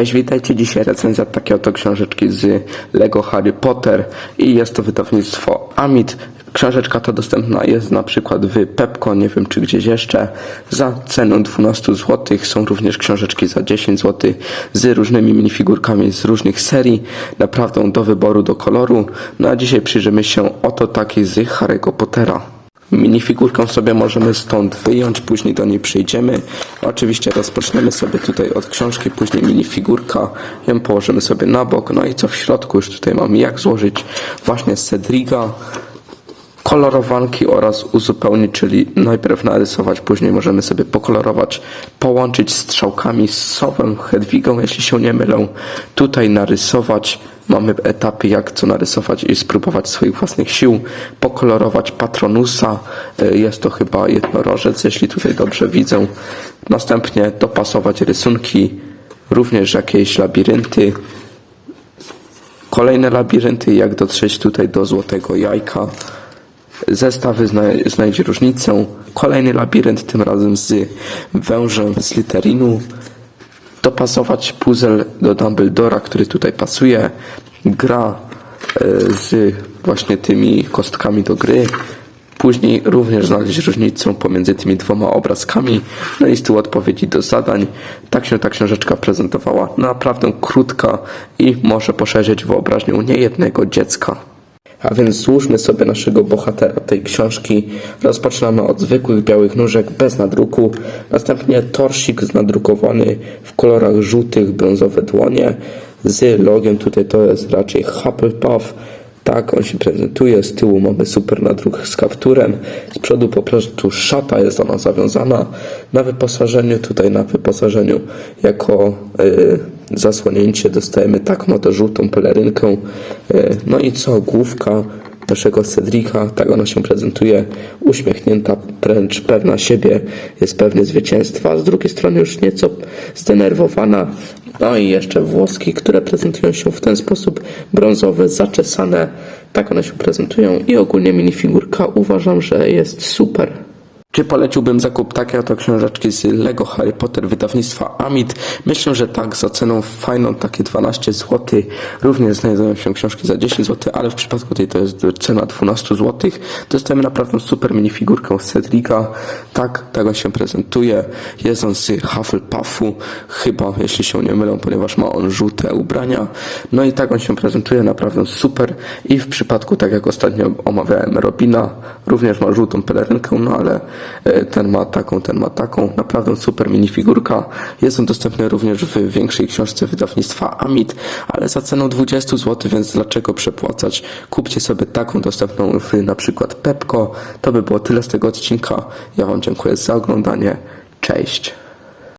Cześć, witajcie. Dzisiaj recenzja takiej oto książeczki z Lego Harry Potter i jest to wydawnictwo Amit. Książeczka ta dostępna jest na przykład w Pepko, nie wiem czy gdzieś jeszcze, za cenę 12 zł. Są również książeczki za 10 zł z różnymi minifigurkami z różnych serii, naprawdę do wyboru, do koloru. No a dzisiaj przyjrzymy się oto takiej z Harry'ego Pottera. Minifigurkę sobie możemy stąd wyjąć, później do niej przyjdziemy. Oczywiście rozpoczniemy sobie tutaj od książki, później minifigurka, ją położymy sobie na bok. No i co w środku już tutaj mamy jak złożyć właśnie Cedriga, kolorowanki oraz uzupełnić, czyli najpierw narysować, później możemy sobie pokolorować, połączyć strzałkami z Sowem, Hedwigą, jeśli się nie mylę. Tutaj narysować, mamy etapy jak co narysować i spróbować swoich własnych sił, pokolorować Patronusa, y, jest to chyba jednorożec, jeśli tutaj dobrze widzę. Następnie dopasować rysunki, również jakieś labirynty, Kolejne labirynty, jak dotrzeć tutaj do złotego jajka. Zestawy zna znajdzie różnicę. Kolejny labirynt, tym razem z wężem z literinu. Dopasować puzzle do Dumbledora, który tutaj pasuje. Gra e, z właśnie tymi kostkami do gry. Później również znaleźć różnicę pomiędzy tymi dwoma obrazkami, no i z tyłu odpowiedzi do zadań. Tak się ta książeczka prezentowała. Naprawdę krótka i może poszerzyć wyobraźnię niejednego dziecka. A więc złóżmy sobie naszego bohatera tej książki. Rozpoczynamy od zwykłych białych nóżek bez nadruku. Następnie torsik nadrukowany w kolorach żółtych, brązowe dłonie. Z logiem tutaj to jest raczej Hufflepuff. Tak on się prezentuje. Z tyłu mamy super nadruk z kapturem. Z przodu po prostu szata jest ona zawiązana. Na wyposażeniu, tutaj na wyposażeniu jako y, zasłonięcie dostajemy taką oto żółtą pelerynkę. Y, no i co? Główka naszego Cedrika, tak ona się prezentuje, uśmiechnięta, wręcz pewna siebie, jest pewny zwycięstwa, z drugiej strony już nieco zdenerwowana. No i jeszcze włoski, które prezentują się w ten sposób brązowe, zaczesane, tak one się prezentują i ogólnie minifigurka uważam, że jest super. Czy poleciłbym zakup takiej oto książeczki z Lego Harry Potter wydawnictwa Amit? Myślę, że tak, za ceną fajną, takie 12 zł. Również znajdują się książki za 10 zł, ale w przypadku tej to jest cena 12 zł. Dostajemy naprawdę super minifigurkę z Cedrica. Tak, tak on się prezentuje. Jest on z Hufflepuffu, chyba, jeśli się nie mylę, ponieważ ma on żółte ubrania. No i tak on się prezentuje, naprawdę super. I w przypadku, tak jak ostatnio omawiałem Robina, również ma żółtą pelerynkę, no ale ten ma taką, ten ma taką. Naprawdę super minifigurka. Jest on dostępny również w większej książce wydawnictwa Amit, ale za ceną 20 zł, więc dlaczego przepłacać? Kupcie sobie taką dostępną w na przykład Pepko. To by było tyle z tego odcinka. Ja Wam dziękuję za oglądanie. Cześć.